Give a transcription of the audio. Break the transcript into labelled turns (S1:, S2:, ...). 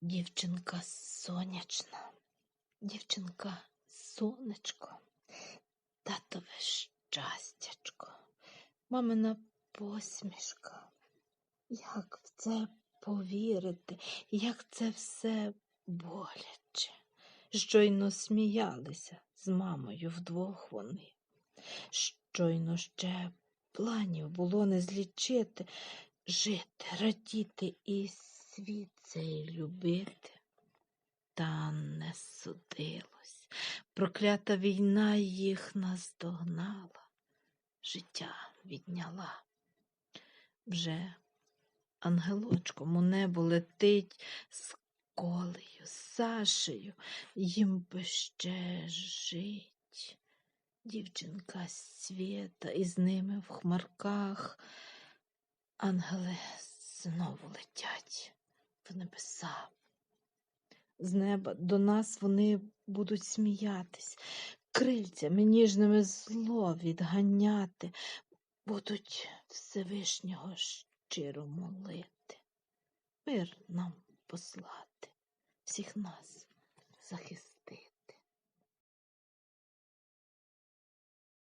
S1: Дівчинка сонячна, дівчинка сонечко, татове щастячко, мамина посмішка. Як в це повірити, як це все боляче. Щойно сміялися з мамою вдвох вони. Щойно ще планів було не злічити, жити, радіти і світ цей любити. Та не судилось. Проклята війна їх наздогнала, життя відняла. Вже ангелочком у небо летить з колею, з Сашею, їм би ще жить. Дівчинка світа із ними в хмарках. Ангели знову летять в небеса. З неба до нас вони будуть сміятись, крильцями ніжними зло відганяти, будуть Всевишнього щиро молити, мир нам послати, всіх нас захистити.